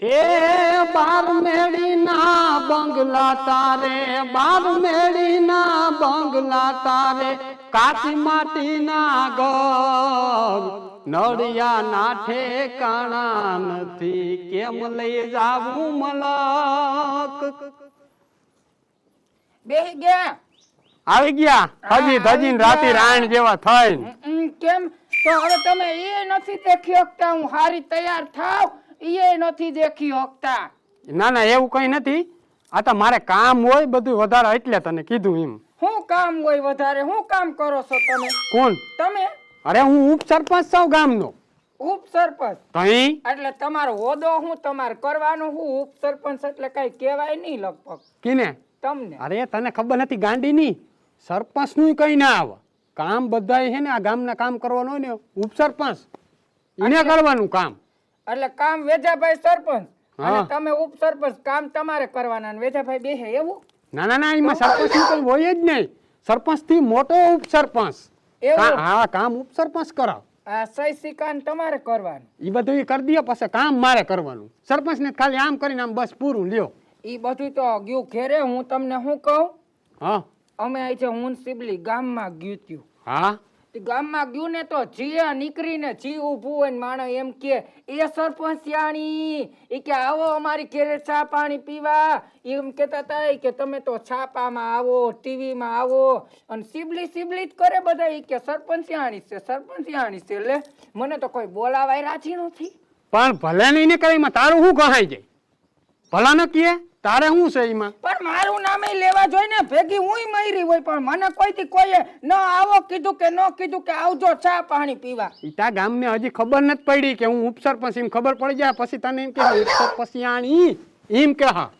એ બાર બંગલા તારે બાર મેળીના બંગલા તારે કાચી માટીના ઘર. નળિયા નાઠે કાણા નથી. કેમ લઈ જાવું મલક? બેહી ગયા. આવી ગયા. હજી ધજી રાતી રાયણ જેવા થઈ કેમ? તો હવે તમે એ નથી દેખી શકતા હું હારી તૈયાર થાવ? એ નથી દેખી શકતા ના ના એવું કઈ નથી. આ તો મારે કામ હોય બધું વધારે એટલે તને કીધું એમ. શું કામ હોય વધારે? શું કામ કરો છો તમે? કોણ? તમે? અરે હું ઉપસરપંચ છું ગામનો. ઉપ સરપંચ? તઈ એટલે તમારો હોદો હું તમારે કરવાનું હું ઉપ સરપંચ એટલે કઈ કહેવાય નહીં લગભગ. કીને? તમને. અરે તને ખબર નથી ગાંડી ની સરપંચનું કઈ ના આવે. કામ બધાય છે ને આ ગામના કામ કરવાનું હોય ને ઉપસરપંચ એને કરવાનું કામ. એટલે કામ વેજાભાઈ સરપંચ. અને તમે ઉપ સરપંચ કામ તમારે કરવાના અને વેજાભાઈ બેહે એવું? ના ના ના એમાં સરપંચ હોય જ નહીં. સરપંચથી મોટો ઉપસરપંચ હા કામ ઉપસરપંચ કરાવ. આ સહી સિકાન તમારે કરવાનું. એ બધું કરી દે પછી કામ મારે કરવાનું. સરપંચ ને ખાલી આમ કરીને આમ બસ પૂરું લ્યો. એ બધું તો ગયું ઘેરે હું તમને શું કહું? હા. અમે અહીં છે હું સિબલી સિબલી ગામમાં ગયું ત્યું હા? ગામમાં ગયું ને તો જીયા નીકળીને જી ઊભું હોય ને માણસ એમ કે, એ સરપંચ યાણી એ કે આવો અમારી ઘેરે ચા પાણી પીવા. એમ કહેતા હતા કે, તમે તો છાપામાં આવો, ટીવીમાં આવો. અને સિબલી સિબલી જ કરે બધા એ કે સરપંચ યાણી છે સરપંચ યાણી છે. એટલે મને તો કોઈ બોલાવાય રાજી નથી. પણ ભલે નહીં ને કરીમાં તારું શું કહાય જાય? ભલા ન કીએ તારે શું છે એમાં? પણ મારું નામે લેવા જોઈએ ને ભેગી હું મયરી હોય પણ મને કોઈથી કોઈએ ન આવો કીધું કે ન કીધું કે આવજો ચા પાણી પીવા. ઈટા ગામને હજી ખબર નથી પડી કે હું ઉપસરપંચ એમ ખબર પડી જાય પછી તને એમ કે ઉપસરપંચ આણી. એમ કે હા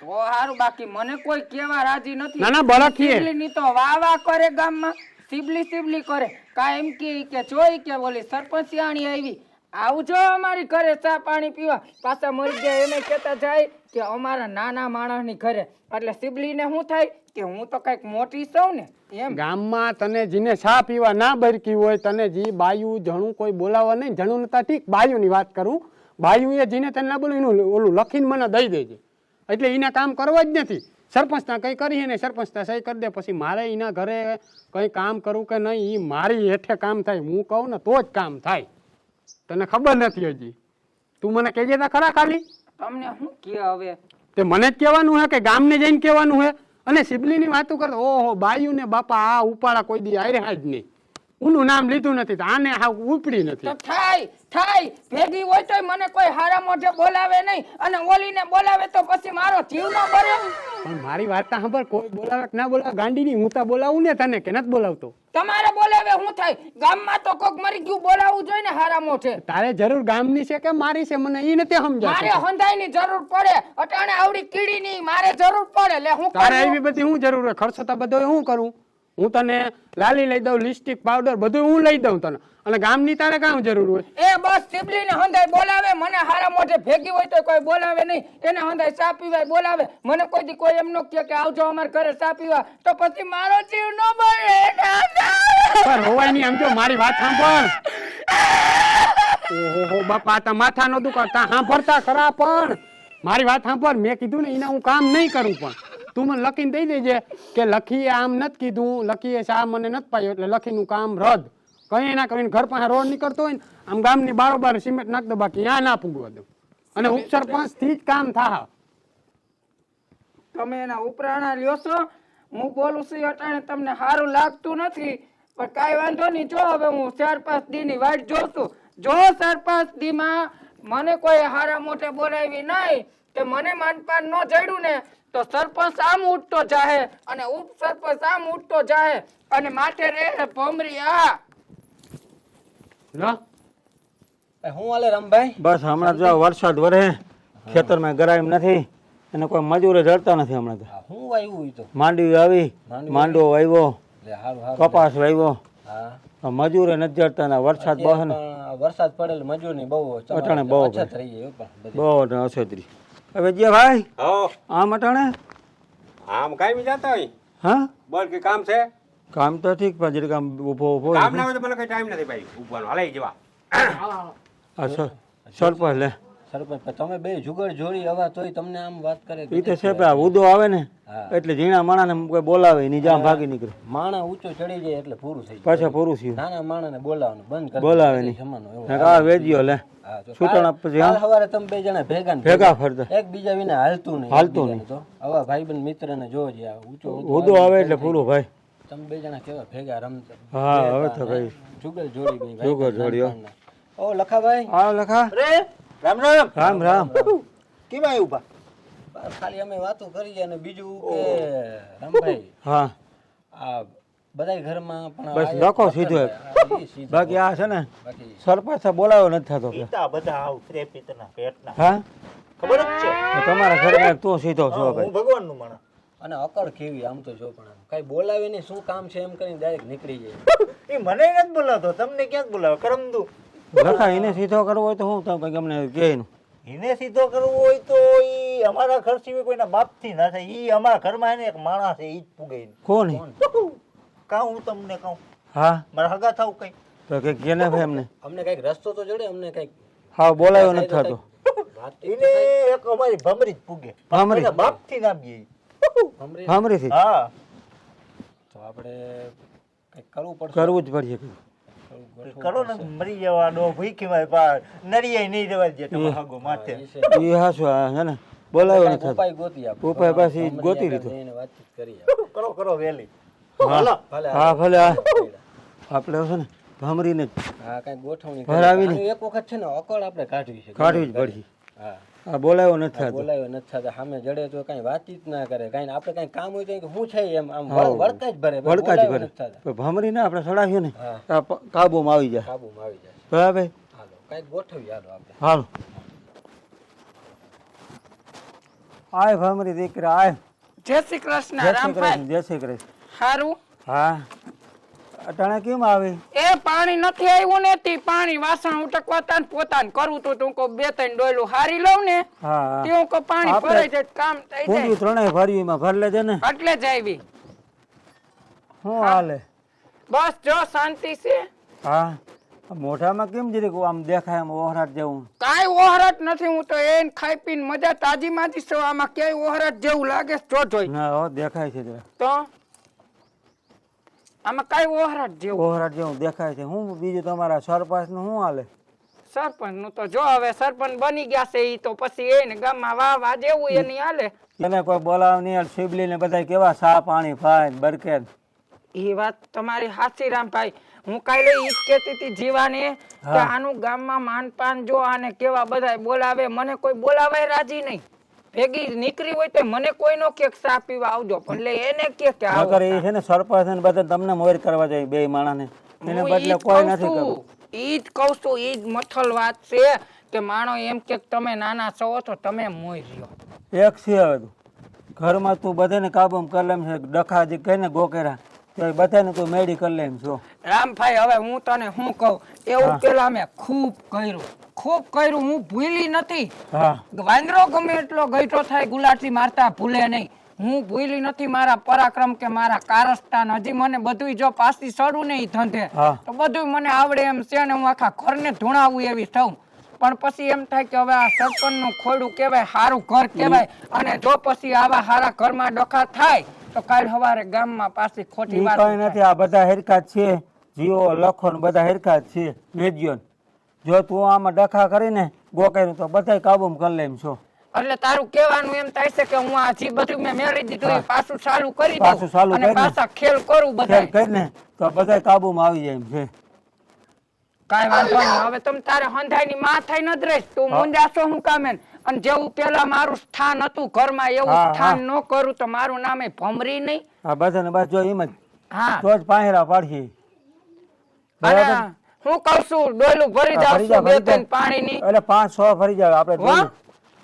તો હારું બાકી મને કોઈ કેવા રાજી નથી. ના, ના, બળકીએ. ની તો વા વાહ કરે ગામમાં. સિબલી સિબલી કરે. કા એમ કે કે જોઈ કે બોલી સરપંચ આણી આવી. આવજો અમારી ઘરે ચા પાણી પીવા. પાછા મરી ગયા એને કહેતા જાય કે અમારા નાના માણસની ઘરે. એટલે સિબલીને શું થાય કે હું તો કંઈક મોટી છું ને, એમ. ગામમાં તને જીને ચા પીવા ના બરકી હોય, તને જી બાયું જણું કોઈ બોલાવવા નહીં. જણું નતા ઠીક, બાયુની વાત કરું. બાયું એ જીને તને ના બોલું એનું ઓલું લખીને મને દઈ દેજે. એટલે એના કામ કરવા જ નથી. સરપંચના કંઈ કરી ને સરપંચના સહી કરી દે. પછી મારે એના ઘરે કંઈ કામ કરવું કે નહીં એ મારી હેઠે કામ થાય. હું કહું ને તો જ કામ થાય. તને ખબર નથી હજી? તું મને કહેજે તા ખરા ખાલી? તમને શું કે હવે? તે મને જ કહેવાનું હે કે ગામને જઈને કહેવાનું હે? અને સિબલીની વાતો કરતો ઓહો બાયુ ને બાપા આ ઉપાડા કોઈ દી આયરે જ નહીં. ઉનું નામ લીધું નથી આને હાવ ઉપડી તો નથી થાય થાય. ભેગી હોય તોય મને કોઈ હારા મોઢે બોલાવે નહીં. અને ઓલીને બોલાવે તો પછી મારો જીવ ન બરે પણ મારી વાત તો સાંભળ કોઈ બોલાવે કે ના બોલાવે ગાંડી ની હું તો બોલાવું ને તને કે નથી બોલાવતો? તમારે બોલાવે હું થાય? ગામમાં તો કોક મરી ગયું બોલાવવું જોઈએ ને હારા મોઢે તારે જરૂર ગામની છે કે મારી છે? મને એ નથી મારે હંધાઈ ની જરૂર પડે. અટાણે આવડી કીડી ની મારે જરૂર પડે. લે હું તારે? એવી બધી હું જરૂર ખર્ચો તો બધો હું કરું? હું તને લાલી લઈ દઉં લિપસ્ટિક પાવડર બધું હું લઈ દઉં તને. અને ગામની તારે કામ જરૂર હોય? એ બસ સિબલીને હંધાય બોલાવે મને હારા મોઢે ભેગી હોય તો કોઈ બોલાવે નહીં. એને હંધાય ચા પીવાય બોલાવે. મને કોઈ દી કોઈ એમ ન કહે કે આવજો અમારે ઘરે ચા પીવા. તો પછી મારો જીવ ન બળે ના. હોવાય નહીં એમ જો મારી વાત સાંભળ. ઓહો બાપા તા માથા નો કરતા સાંભળતા ખરા પણ. મારી વાત સાંભળ. મેં કીધું ને એના હું કામ નહીં કરું પણ. તું મને લખીને દઈ દેજે કે લખીએ આમ નથી કીધું, લખીએ શા મને નથી પાયું એટલે લખીનું કામ રદ. કઈ ના કરીને ઘર પાસે રોડ નીકળતો હોય ને, આમ ગામની બારોબાર સિમેન્ટ નાખ દો, બાકી ત્યાં ના પૂગવા દઉં અને ઉપસરપંચથી જ કામ થા તમે એના ઉપરાણા લ્યો છો. હું બોલું છું અટાણે તમને સારું લાગતું નથી, પણ કાંઈ વાંધો નહીં. જો હવે હું ચાર પાંચ દી ની વાટ જોશું જો ચાર પાંચ દી માં મને કોઈ હારા મોટે બોલાવી નહીં કે મને માનપાન ન જડ્યું ને તો સરપંચ આમ ઉઠતો જાહે અને ઉપ સરપંચ આમ ઉઠતો જાહે અને માથે રે ભમરી આ લો. હું આલે રમભાઈ? બસ હમણાં જો વરસાદ વરે ખેતરમાં ગરાયમ નથી અને કોઈ મજૂરે જડતા નથી હમણાં તો. હું આવ્યું તો. માંડવી આવી માંડવો વાવ્યો લે હારું હારું કપાસ વાવ્યો હા. મજૂરે નથી જડતા ને વરસાદ બહુ વરસાદ પડેલ મજૂરની બહુ અટાણે બહુ અછત રહી. બહુ ને અછતરી હવે જે ભાઈ હો. આમ અટાણે? આમ કાંઈ જતા હોય? હા? બોલ કે કામ છે? કામ તો ઠીક પણ જરીક કામ ઊભો ઊભો કામ ના. હોય તો મને કઈ ટાઈમ નથી ભાઈ ઉભવાનો. હલાઈ જવા. આ સર પહેલે લે. સરપંચ તમે બે જુગડ જોડી હવા તોય તમને આમ વાત કરે એ તો છે પણ આ ઉદો આવે ને એટલે ઝીણા માણાને કોઈ બોલાવે ની જામ ભાગી નીકળે. માણા ઊંચો ચડી જાય એટલે પૂરું થઈ જાય. પાછા પૂરું થયું. નાના માણસને બોલાવવાનું બંધ કરી બોલાવે નહીં. નકર આ વેજ્યો લે. છૂટણ કાલ- પછી સવારે તમે બે જણા ભેગા ને ભેગા ફરતા. એકબીજા વિના હાલતું નહીં હાલતું તો. આવા ભાઈબંધ મિત્રને જોજે આ ઊંચો ઉદો આવે એટલે પૂરું ભાઈ. તમે બે જણા કેવા ભેગા રમતા? હા હવે તો ભાઈ. જુગલ જોડી ભાઈ. જુગલ જોડી, હો. નાનપણના. ઓ લખા. રામ રામ. રામ રામ. કેમ આવ્યું બસ ખાલી અમે વાતો કરી અને બીજું કે રામભાઈ હા. આ બધા ઘરમાં પણ બસ આ લખો સીધો. હા. બાકી આ છે ને સરપંચ બોલાવ્યો નથી થતો કે. પિતા બધા આવ પ્રેપિતના પેટના. હા? ખબર જ છે. તમારા ઘરમાં તું સીધો છો હું ભાઈ. ભગવાનનું માણા અને અકળ કેવી આમ તો જો પણ કઈ બોલાવે નહીં શું કામ છે એમ કરીને ડાયરેક્ટ નીકળી જાય. એ મને નથી બોલાવતો તમને ક્યાંક બોલાવે? કરમદુ લખા એને સીધો કરવો હોય તો હું તમે અમને કહે એને સીધો કરવો હોય તો એ અમારા ઘર સિવાય કોઈના બાપથી ના થાય. એ અમારા ઘરમાં એને એક માણસ છે ઈ જ પૂગે. કોણ કાં હું તમને કહું? હા. મારા હગા થાવ કઈ. તો કે કેને ભાઈ અમને. અમને કંઈક રસ્તો તો જોડે અમને કંઈક હા બોલાયો નથી થતો. એને એક અમારી ભમરી જ પૂગે. ભમરી? બાપ બાપથી ના બી ભમરી ભમરી થી હા. તો આપણે કંઈક કરવું પડશે. કરવું જ પડશે કરો ને મરી જવાનો ભૂખી માં પા નરિયાઈ નહીં રહેવા દે તમારા હગો માથે. એ હાસુ આ ને? બોલાવ્યો કાંઈક ઉપાય ગોતી આપો. ઉપાય પાછી ગોતી લીધો. જઈને વાતચીત કરી કરો કરો વેલી હા. ભલે હા ભલે હા. આપણે છે ને ભમરીને હા કંઈક ગોઠવણી ભરાવી એક વખત છે ને અકળ આપણે કાઢવી છે. કાઢવી જ પડી હા. આ બોલાવ્યો નથી થતો. બોલાયો નથી થતા. સામે જડે તો કઈ વાતચીત ના કરે. કઈ આપણે કઈ કામ હોય તો હું છે એમ? આમ વળકા જ ભરે. વળકા જ ભરે. ભમરીને આપણે ચડાવ્યું ને કાબુમાં આવી જાય. કાબુમાં આવી જાય. બરાબર? હાલો કઈ ગોઠવી હાલો આપણે. હાલો. આય ભમરી દીકરા આય. જય શ્રી કૃષ્ણ જય રામભાઈ. જય શ્રી કૃષ્ણ. સારું હા. અટાણે કેમ આવે? એ પાણી નથી આવ્યું ને તે પાણી વાસણ ઉટકવાતા ને પોતાને કરું તો તું કો બે ત્રણ ડોયલું હારી લઉં ને હા હા. તે હું કો પાણી ભરાઈ જાય કામ થઈ જાય. પૂરી ત્રણેય ભર્યું માં ભર લેજે ને? એટલે જ આવી. હું હાલે? બસ જો શાંતિ છે. હા. મોઢામાં કેમ જરીક આમ દેખાય આમ ઓહરાટ જેવું? કાંઈ ઓહરટ નથી હું તો એને ખાઈ પીને મજા તાજી માજી છો. આમાં ક્યાંય ઓહરાટ જેવું લાગે જો જોઈ. ના દેખાય છે તો? આમાં કાંઈ ઓહરાટ જેવું. ઓહરાટ જેવું દેખાય છે. હું બીજું તમારા સરપંચનું શું હાલે? સરપંચનું તો જો હવે સરપંચ બની ગયા છે ઈ તો પછી એને ગામમાં વાહ વાહ જેવું એની હાલે. એને કોઈ બોલાવ નહીં શિબલી ને બધા કેવા સા પાણી ફાય બરકે એ વાત તમારી સાચી રામભાઈ. હું કાલે ઈ જ કહેતી હતી જીવાને કે આનું ગામમાં માનપાન જો આને કેવા બધાય બોલાવે મને કોઈ બોલાવાય રાજી નહીં. ભેગી નીકળી હોય તો મને કોઈ નો કે ચા પીવા આવજો પણ લે એને કે કે આવો નકર એ છે ને સરપંચ ને બધા તમને મોર કરવા જાય બે માણસને. એને બદલે કોઈ નથી કરવું. ઈ જ કહું છું ઈ જ મથલ વાત છે કે માણો એમ કે તમે નાના છો તો તમે મોઈ રહ્યો. એક છે ઘરમાં તું બધાને કાબુમ કરલેમ છે ડખા જે કહીને ગોકેરા બધાને તું મેડી કરી છો. રામભાઈ હવે હું તને શું કહું? એવું પેલા મેં ખૂબ કર્યું. ખૂબ કર્યું હું ભૂલી નથી. વાંદરો ગમે એટલો ગઈઠો થાય ગુલાટી મારતા ભૂલે નહીં. હું ભૂલી નથી મારા પરાક્રમ કે મારા કારસ્તાન. હજી મને બધુંય જો પાછી સડું નહીં ધંધે તો બધું મને આવડે એમ છે ને હું આખા ઘરને ધૂણાવું એવી થઉં. પણ પછી એમ થાય કે હવે આ સરપંચનું ખોડું કેવાય સારું ઘર કેવાય અને જો પછી આવા સારા ઘરમાં ડખા થાય. તો કાલ સવારે ગામમાં પાછી ખોટી વાત કઈ નથી આ બધા હેરકા છે. જીઓ લખો ને બધા હેરકા છે. વેજ્યો જો તું આમાં ડખા કરીને ગોકાઈ તો બધા કાબૂમાં કરી લેમ છો. એટલે તારું કહેવાનું એમ થાય છે કે હું આ જે બધું મેં મેળવી દીધું એ પાછું ચાલુ કરી પાછું ચાલુ અને પાછા ખેલ કરું બધા કરીને તો બધા કાબૂમાં આવી જાય એમ છે. કાઈ વાંધો નહીં. હવે તમે તારે હંધાઈની માં થઈ ન રહીશ. તું મુંજાશો હું કામે અને જેવું પેલા મારું સ્થાન હતું ઘરમાં એવું સ્થાન ન કરું તો મારું નામે ભમરી નહીં. હા બધાને બસ જો એમ જ. હા. તો જ પાહેરા પાડશે હું કઉ છું ડોયલું ભરી જાવ છું બે. ત્રણ પાણીની. એટલે પાંચ છ ભરી જાય આપણે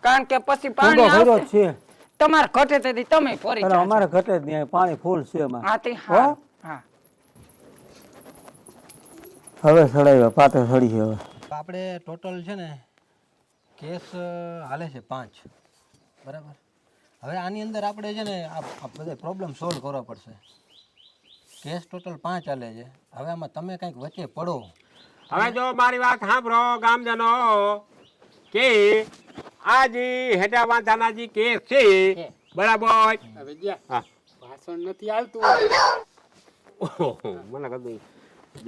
કારણ કે પછી પાણી આવશે. છે. તમારે ઘટે તેથી તમે ફરી જાવ અમારે ઘટે જ નહીં પાણી ફૂલ છે અમારે હા તે હા? હા હવે સડાવ્યા પાટે સડી હવે. આપણે ટોટલ છે ને કેસ હાલે છે પાંચ. બરાબર? હવે આની અંદર આપણે છે ને આ આ બધા પ્રોબ્લેમ સોલ્વ કરવા પડશે. કેસ ટોટલ પાંચ હાલે છે. હવે આમાં તમે કંઈક વચ્ચે પડો. હવે જો મારી વાત સાંભળો ગામજનો કે આ જે હેડા વાંધાના જે કેસ છે બરાબર? ભાષણ નથી આવતું મને કહ્યું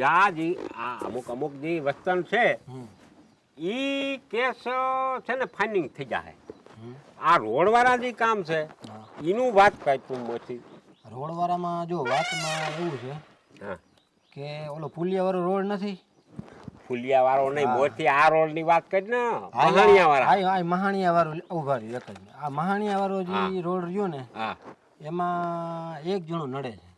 જા જી આ અમુક અમુક જે વસ્તન છે ઈ કેસ છે ને ફાઇનિંગ થઈ જાય આ રોડવાળા જે કામ છે એનું વાત તું મોટી. રોડવાળામાં જો વાતમાં એવું છે કે ઓલો પુલિયાવાળો રોડ નથી? ફુલિયા વાળો નહીં મોટી આ રોડની વાત કરી ને? હા, મહાણિયા વાળા હા, હા, મહાણિયા વાળો ઊભા રહ્યો એક જ આ મહાણિયા વાળો જે રોડ રહ્યો ને હા. એમાં એક જણો નડે છે.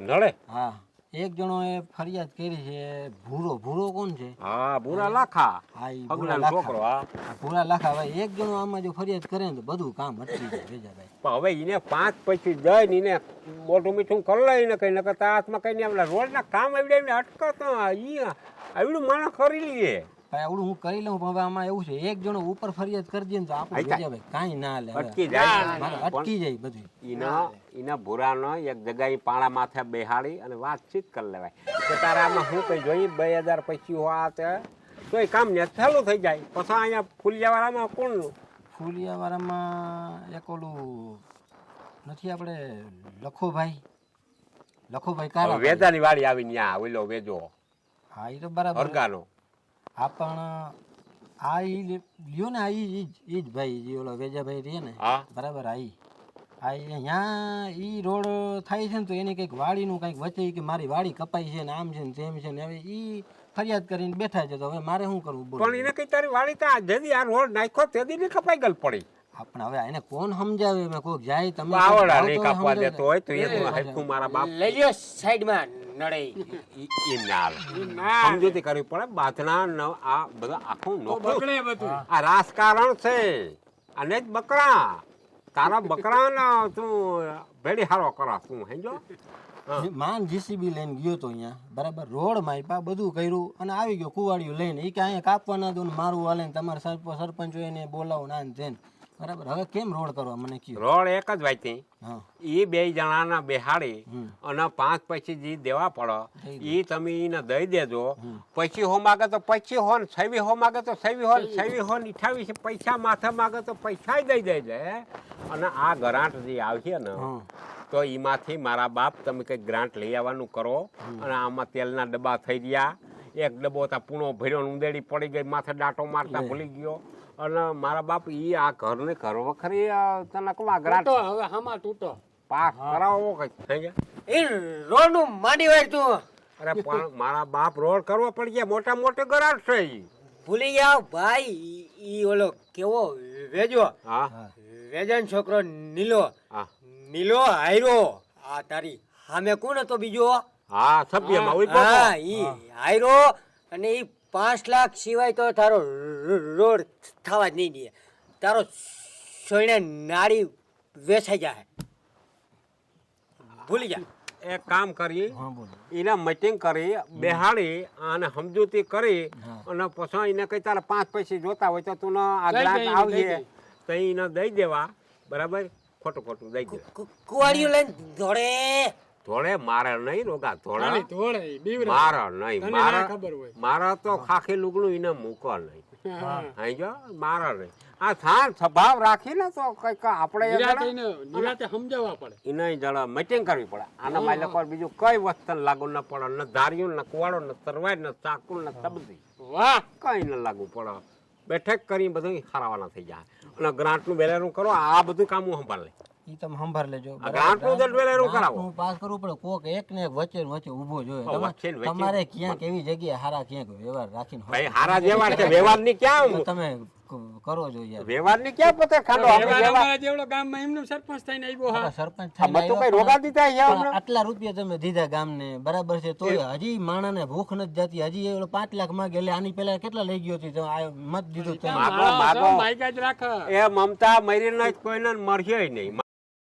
નડે? હા. એક જણો એ ફરિયાદ કરી છે ભૂરો ભૂરો કોણ છે? હા ભૂરા લાખા. હા ભૂરા છોકરો હા. ભૂરા લાખા ભાઈ એક જણો આમાં જો ફરિયાદ કરે ને તો બધું કામ અટકી જાય વેજાભાઈ પણ હવે એને પાંચ પછી જઈને એને મોટું મીઠું કરી લઈ ને કઈ નકર હાથમાં કઈ ને રોડ ના કામ આવડે એમને અટકતો ઈ આવડું માણસ કરી લઈએ આવડું હું કરી લઉં પણ હવે આમાં એવું છે એક જણો ઉપર ફરિયાદ કરજે ને તો આપણે અટકાય. કાંઈ ના લે અટકી જાય. અટકી જાય બધું એના એના ભૂરાનો એક જગ્યાએ પાણા માથે બેહાડી અને વાતચીત કરી લેવાય. કે તારે આમાં શું કઈ જોઈ બે હજાર પછી હોવા તે. તો એ કામ ને ચાલુ થઈ જાય. પછી અહીંયા ફૂલિયાવાળામાં કોણ ફુલિયાવાળામાં એક ઓલું નથી આપણે લખોભાઈ. લખોભાઈ કારા વેદાની વાડી આવી ત્યાં ઓલો વેજો. હા એ તો બરાબર. અરગાનો આ પણ આ ઈ લ્યો ને આ ઈ ઈ જ- ઈ જ ભાઈ જે ઓલો વેજાભાઈ રહે ને બરાબર આ ઈ. આ અહીંયા ઈ રોડ થાય છે ને તો એને કંઈક વાડીનું કંઈક વચ્ચે કે મારી વાડી કપાઈ છે ને આમ છે ને તેમ છે ને હવે ઈ ફરિયાદ કરીને બેઠા છે તો હવે મારે શું કરવું પણ એને કઈ તારી વાડી ત્યાં જેદી આ રોડ નાખ્યો તેદી ની કપાઈ ગયેલ પડી. આપણે હવે એને કોણ સમજાવે? મેં કોક જાય તમે બાવડા જાઓ કાપવા દેતો હોય તો એ તું હરખું મારા બાપ. લઈ લ્યો સાઈડમાં નડે. ઈ- સમજૂતી કરવી પડે બાથના આ બધા આખું નોખું. આ રાજકારણ છે. અને જ બકરા. તારા બકરા ને તું ભેડી હારો કરા તું હેજો. માન જીસીબી લઈને ગયો તો અહીંયા. બરાબર રોડ માપ્યા બધું કર્યું અને આવી ગયો કુવાડિયું લઈને. એ કે અહીંયા કાપવા ના દો ને મારું હાલે તમારે સરપ- સરપંચ હોય એને બોલાવો ના ને બરાબર. હવે કેમ રોડ કરવા? મને કયો. રોડ એક જ વાંચી હા. એ બે જણાના બેહાડી અને પાંચ પછી જે દેવા પડો એ તમે એને દઈ દેજો. પછી હો માગે તો પછી હો ને છવી હો માગે તો છવી હો ને છવી હો નીઠાવી અઠાવીસ પૈસા માથે માગે તો પૈસા દઈ દેજે. અને આ ગ્રાન્ટ જે આવશે ને તો એમાંથી મારા બાપ તમે કંઈક ગ્રાન્ટ લઈ આવવાનું કરો. અને આમાં તેલના ડબ્બા થઈ ગયા. એક ડબ્બો તા પૂણો ભર્યો ઉંદેડી પડી ગઈ માથે દાંટો મારતા ભૂલી ગયો. અને મારા બાપ ઈ આ ઘર વખરી તને કહું આ હવે હામાં તૂટો. પાક કરાવો કઈ થઈ ગયા? એ રોડનું માંડી વાર તું. અરે પણ મારા બાપ રોડ કરવો પડી ગયા મોટા મોટે ગરાડ છે ઈ. ભૂલી ગયા ભાઈ ઈ- ઈ ઓલો કેવો વેજો. હા. વેજન છોકરો નીલો. હા. નીલો હાયરો આ તારી સામે કોણ હતો બીજો? હા સભ્યમાં હોય હા ઈ હાયરો અને એ પાંચ લાખ સિવાય તો તારો રોડ થવા જ નહીં દે. તારો સોયણે નાળી વેચાઈ જાય ભૂલી જા. એક કામ કરી એના મીટિંગ કરી બેહાડી અને સમજૂતી કરી અને પછી એને કઈ તારે પાંચ પૈસા જોતા હોય તો તું આગળ આવજે. તો એને દઈ દેવા. બરાબર? ખોટું ખોટું દઈ દેવા. કુવાડિયું લઈને દોડે. ધોળે મારે નહીં રોગા ધોળે? ધોળે મારા નહીં મારા ખબર હોય. મારા તો ખાખી લુગડું એને મૂકો નહીં. હા. અહીં જો મારા નહીં. આ થાન સ્વભાવ રાખીને તો કંઈક આપણે નિરાતે સમજાવવા પડે. એને જરા મીટિંગ કરવી પડે. આના માલે પર બીજું કઈ વસ્તુ લાગુ ન પડે ન ધાર્યું ન કુવાડો ન તરવાડ ન ચાકુ ન તબદી. વાહ! કઈ ન લાગુ પડે. બેઠક કરી બધું હરાવાના થઈ જાય. અને ગ્રાન્ટનું બેલેરું કરો આ બધું કામ હું સંભાળ લે ઈ તમે સંભાળ લેજો. કરાવો. પાસ કરવું પડે. કોક એક ને એક વચ્ચે વચ્ચે ઊભો જોઈએ તમારે- ક્યાં કેવી જગ્યાએ હારા ક્યાંક વ્યવહાર રાખીને ભાઈ હારા વ્યવહાર છે. વ્યવહારની ક્યાં તમે કરો જો યાર. વ્યવહારની ક્યાં પતે ખાડો? આપણે વ્યવહાર વ્યવહાર અમારા જેવડો ગામમાં સરપંચ થઈને આવ્યો હા. સરપંચ થઈને બધું કઈ રોગા દીધા અહીંયા આટલા રૂપિયા તમે દીધા ગામ ને બરાબર છે. તો હજી માણસને ભૂખ નથી જતી. હજી એવડો પાંચ લાખ માંગે. એટલે આની પેલા કેટલા લઈ ગયો હતી તમે આ મત દીધું તમે. માગો, માગો. માયકા જ રાખે. એ મમતા મરી નહીં કોઈને મરશે નહીં.